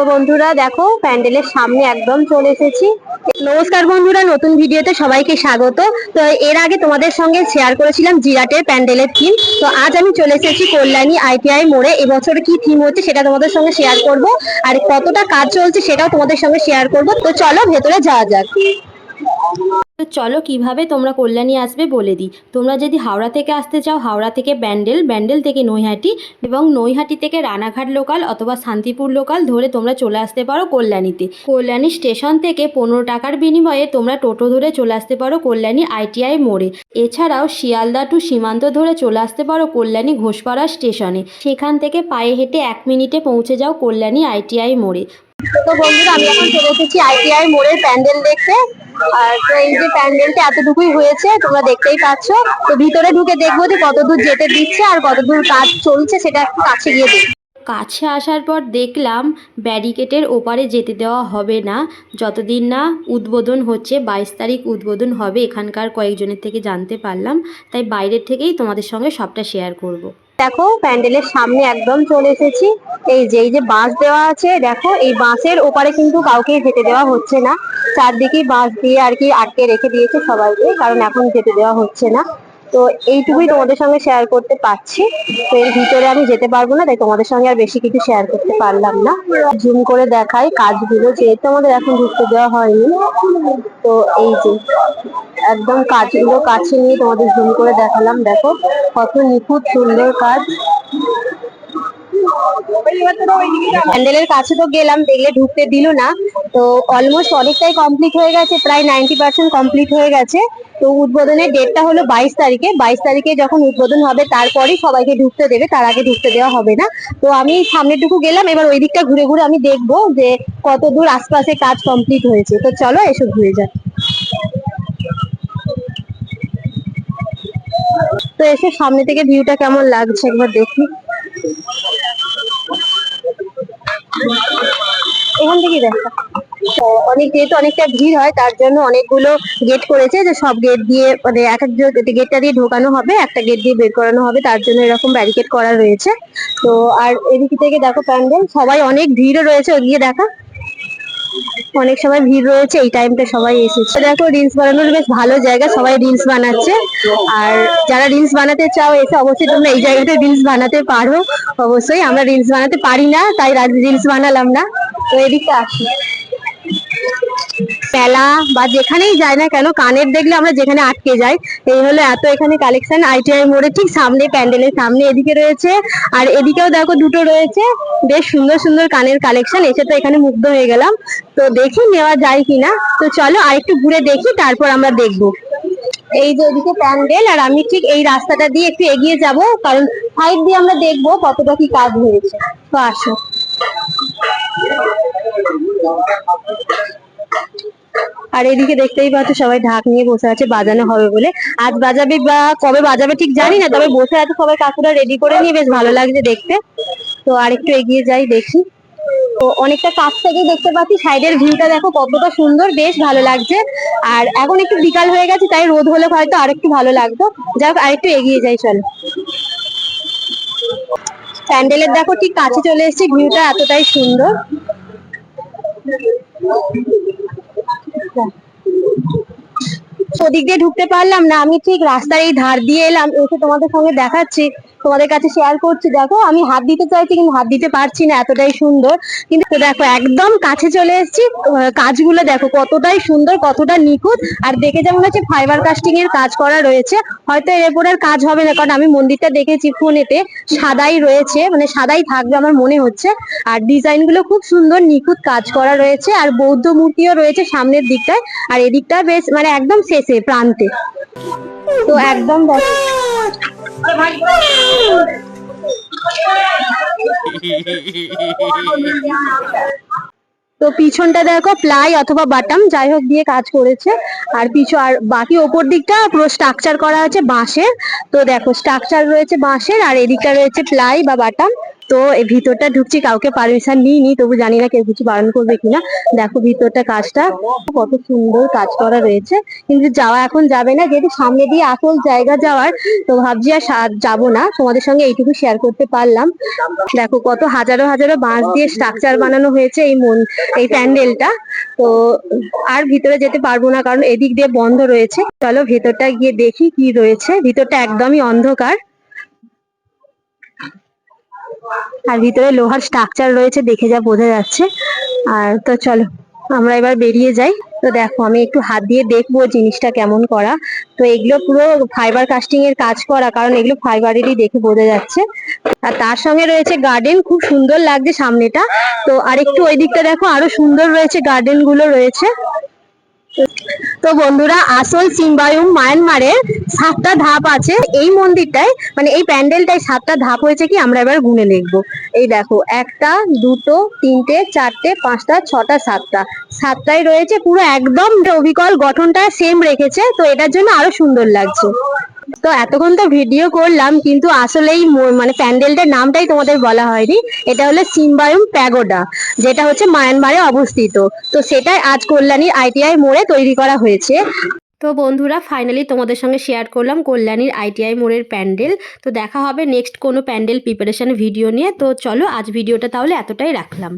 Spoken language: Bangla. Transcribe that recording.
তো বন্ধুরা, দেখো, প্যান্ডেলের সামনে একদম চলে এসেছি। নমস্কার বন্ধুরা, নতুন ভিডিওতে সবাইকে স্বাগত। তো এর আগে তোমাদের সঙ্গে শেয়ার করেছিলাম জিরাটের প্যান্ডেলের থিম তো আজ আমি চলে এসেছি কল্যাণী আইটিআই মোড়ে। এবছর কি থিম হচ্ছে সেটা তোমাদের সঙ্গে শেয়ার করব। আর কতটা কাজ চলছে সেটাও তোমাদের সঙ্গে শেয়ার করব। তো চলো, ভেতরে যাওয়া যাক। তো চলো কীভাবে তোমরা কল্যাণী আসবে বলে দিই। তোমরা যদি হাওড়া থেকে আসতে চাও, হাওড়া থেকে ব্যান্ডেল ব্যান্ডেল থেকে নৈহাটি এবং নৈহাটি থেকে রানাঘাট লোকাল অথবা শান্তিপুর লোকাল ধরে তোমরা চলে আসতে পারো কল্যাণীতে। কল্যাণী স্টেশন থেকে পনেরো টাকার বিনিময়ে তোমরা টোটো ধরে চলে আসতে পারো কল্যাণী আইটিআই মোড়ে। এছাড়াও শিয়ালদা টু সীমান্ত ধরে চলে আসতে পারো কল্যাণী ঘোষপাড়া স্টেশনে। সেখান থেকে পায়ে হেঁটে এক মিনিটে পৌঁছে যাও কল্যাণী আইটিআই মোড়ে। তো বন্ধুরা, আমি এখন চলে এসেছি আইটিআই মোড়ের প্যান্ডেল দেখতে। আর তো এই যে প্যান্ডেলটা এতটুকুই হয়েছে, তোমরা দেখতেই পাচ্ছ। তো ভিতরে ঢুকে দেখব যে কত দূর যেতে দিচ্ছে আর কত দূর কাজ চলছে, সেটা একটু কাছে গিয়ে দেখব। কাছে আসার পর দেখলাম ব্যারিকেডের ওপারে যেতে দেওয়া হবে না। যতদিন না উদ্বোধন হচ্ছে, বাইশ তারিখ উদ্বোধন হবে, এখানকার কয়েকজনের থেকে জানতে পারলাম। তাই বাইরের থেকেই তোমাদের সঙ্গে সবটা শেয়ার করব। দেখো, প্যান্ডেলের সামনে একদম চলে এসেছি। এই যে এই যে বাঁশ দেওয়া আছে, দেখো, এই বাঁশের ওপারে কিন্তু কাউকে যেতে দেওয়া হচ্ছে না। চারদিকেই বাঁশ দিয়ে আর কি আটকে রেখে দিয়েছে সবাইকে, কারণ এখন যেতে দেওয়া হচ্ছে না। তো এইটুকুই তোমাদের সঙ্গে শেয়ার করতে পারছি। তো এর ভিতরে আমি যেতে পারব না, তাই তোমাদের সঙ্গে আর বেশি কিছু শেয়ার করতে পারলাম না। জুম করে দেখাই কাজগুলো, যেহেতু আমাদের এখন ঢুকতে দেওয়া হয়নি। তো এই যে একদম কাজগুলো কাছে নিয়ে তোমাদের জুম করে দেখালাম। দেখো কত নিখুঁত, সুন্দর কাজ। প্যান্ডেলের কাছে তো গেলাম, দেখলে ঢুকতে দিল না। তো অলমোস্ট অনেকটাই কমপ্লিট হয়ে গেছে, প্রায় নাইনটি পার্সেন্ট কমপ্লিট হয়ে গেছে। তো উদ্বোধনের ডেটটা হলো বাইশ তারিখে। বাইশ তারিখে যখন উদ্বোধন হবে, তারপরেই সবাইকে ঢুকতে দেবে, তার আগে ঢুকতে দেওয়া হবে না। তো আমি সামনেটুকু গেলাম, এবার ওই দিকটা ঘুরে ঘুরে আমি দেখব যে কত দূর আশপাশে কাজ কমপ্লিট হয়েছে। তো চলো এসব ঘুরে যাক। তো এসে সামনে থেকে ভিউটা কেমন লাগছে একবার দেখি। এখান থেকে দেখা। অনেক যেহেতু অনেকটা ভিড় হয়, তার জন্য অনেকগুলো গেট করেছে যে সব গেট দিয়ে মানে এক এক গেটটা দিয়ে ঢোকানো হবে, একটা গেট দিয়ে বের করানো হবে, তার জন্য এরকম ব্যারিকেড করা রয়েছে। তো আর এদিক থেকে দেখো প্যান্ডেল, সবাই অনেক ভিড়ও রয়েছে, ওদিকে দেখা। অনেক সময় ভিড় রয়েছে, এই টাইমটা সবাই এসেছে। দেখো রিলস বানানোর বেশ ভালো জায়গা, সবাই রিলস বানাচ্ছে। আর যারা রিলস বানাতে চাও, এসে অবশ্যই তোমরা এই জায়গাতে রিলস বানাতে পারো। অবশ্যই আমরা রিলস বানাতে পারি না, তাই রিলস বানালাম না। তো এদিকটা আসি। মেলা বা যেখানেই যাই না কেন, কানের দেখলে আমরা যেখানে আটকে যাই। এই হলো এত এখানে কালেকশন আইটিআই মোড়ে ঠিক সামনে, প্যান্ডেলের সামনে এদিকে রয়েছে। আর এদিকেও দেখো দুটো রয়েছে, বেশ সুন্দর সুন্দর কানের কালেকশন এসে তো এখানে মুগ্ধ হয়ে গেলাম। তো দেখি নেওয়া যায় কিনা? তো চলো আরেকটু ঘুরে দেখি, তারপর আমরা দেখব। এই যে ওদিকে প্যান্ডেল, আর আমি ঠিক এই রাস্তাটা দিয়ে একটু এগিয়ে যাব, কারণ সাইড দিয়ে আমরা দেখব কতটা কি কাজ হয়েছে। তো আসো। আর এদিকে দেখতেই পাচ্ছ সবাই ঢাক নিয়ে বসে আছে, বাজানো হবে বলে। আজ বাজাবে বা কবে বাজাবে ঠিক জানি না, তবে বসে আছে সবাই, কাকুরা রেডি করে নিয়ে বেশ ভালো লাগছে দেখতে। তো আরেকটু এগিয়ে যাই দেখি। তো অনেকটা কাছ থেকেই দেখতে পাচ্ছি, সাইডের ভিউটা দেখো কতটা সুন্দর, বেশ ভালো লাগছে। আর এখন একটু বিকাল হয়ে গেছে, তাই রোদ হলে হয়তো আরেকটু ভালো লাগতো। যাক, আরেকটু এগিয়ে যাই, চলো। প্যান্ডেলের দেখো ঠিক কাছে চলে এসেছি, ভিউটা এতটাই সুন্দর। ওদিক দিয়ে ঢুকতে পারলাম না। আমি ঠিক রাস্তার এই ধার দিয়ে এলাম, এসে তোমাদের সঙ্গে দেখাচ্ছি। তোমাদের কাছে শেয়ার করছি। দেখো, আমি হাত দিতে চাইছি কিন্তু হাত দিতে পারছি না, এতটাই সুন্দর। কিন্তু দেখো, একদম কাছে চলে এসেছি। কাজগুলো দেখো, কতটাই সুন্দর, কতটা নিখুঁত। আর দেখে যেমন হচ্ছে ফাইবার কাস্টিং এর কাজ করা রয়েছে। হয়তো এর উপর আর কাজ হবে না, কারণ আমি মন্দিরটা দেখেছি ফোনেতে। সাদাই রয়েছে মানে সাদাই থাকবে আমার মনে হচ্ছে। আর ডিজাইনগুলো খুব সুন্দর, নিখুঁত কাজ করা রয়েছে। আর বৌদ্ধ মূর্তিও রয়েছে সামনের দিকটায়। আর এদিকটা বেশ মানে একদম শেষে, প্রান্তে। তো একদম তো পিছনটা দেখো প্লাই অথবা বাটাম যাই হোক দিয়ে কাজ করেছে। আর পিছু আর বাকি ওপর দিকটা পুরো স্ট্রাকচার করা আছে বাঁশের। তো দেখো স্ট্রাকচার রয়েছে বাঁশের আর এদিকটা রয়েছে প্লাই বা বাটাম তো এই ভিতরটা ঢুকছি, কাউকে পারমিশন নিইনি, তবু জানি না কেউ কিছু বারণ করবে কিনা। দেখো ভিতরটা কাজটা, কত সুন্দর কাজ করা রয়েছে। কিন্তু যাওয়া এখন যাবে না, যেহেতু সামনে দিয়ে আসল জায়গা যাওয়ার, তো ভাবছি আর যাব না। তোমাদের সঙ্গে এইটুকু শেয়ার করতে পারলাম। দেখো কত হাজারো হাজারো বাঁশ দিয়ে স্ট্রাকচার বানানো হয়েছে এই মন এই প্যান্ডেলটা। তো আর ভিতরে যেতে পারব না, কারণ এদিক দিয়ে বন্ধ রয়েছে। চলো ভেতরটা গিয়ে দেখি কি রয়েছে। ভিতরটা একদমই অন্ধকার। আর ভিতরে লোহার স্ট্রাকচার রয়েছে, দেখে যা বোঝা যাচ্ছে। আর তো চলো, আমরা এবার বেরিয়ে যাই। তো দেখো, আমি একটু হাত দিয়ে দেখব জিনিসটা কেমন করা। তো এগুলো পুরো ফাইবার কাস্টিং এর কাজ করা, কারণ এগুলো ফাইবারেরই দেখে বোঝা যাচ্ছে। আর তার সঙ্গে রয়েছে গার্ডেন খুব সুন্দর লাগছে সামনেটা। তো আর একটু ওই দিকটা দেখো, আরও সুন্দর রয়েছে গার্ডেনগুলো রয়েছে। তো বন্ধুরা, আসল সিম্বায়ুম মায়ানমারের সাতটা ধাপ আছে। এই মন্দিরটায় মানে এই প্যান্ডেলটায় সাতটা ধাপ হয়েছে কি, আমরা এবার গুনে দেখব। এই দেখো, একটা, দুটো, তিনটে, চারটে, পাঁচটা, ছটা, সাতটা। সাতটাই রয়েছে, পুরো একদম অবিকল গঠনটা সেম রেখেছে, তো এটার জন্য আরও সুন্দর লাগছে। তো এতক্ষণ তো ভিডিও করলাম, কিন্তু আসলে এই মানে প্যান্ডেলটার নামটাই তোমাদের বলা হয়নি। এটা হলো সিম্বায়ুম প্যাগোডা, যেটা হচ্ছে মায়ানমারে অবস্থিত। তো সেটাই আজ কল্যাণীর আইটিআই মোড়ে তৈরি করা হয়েছে। তো বন্ধুরা ফাইনালি তোমাদের সঙ্গে শেয়ার করলাম কল্যাণীর আইটিআই মোড়ের প্যান্ডেল। তো দেখা হবে নেক্সট কোনো প্যান্ডেল প্রিপারেশন ভিডিও নিয়ে। তো চলো আজ ভিডিওটা তাহলে এতটাই রাখলাম।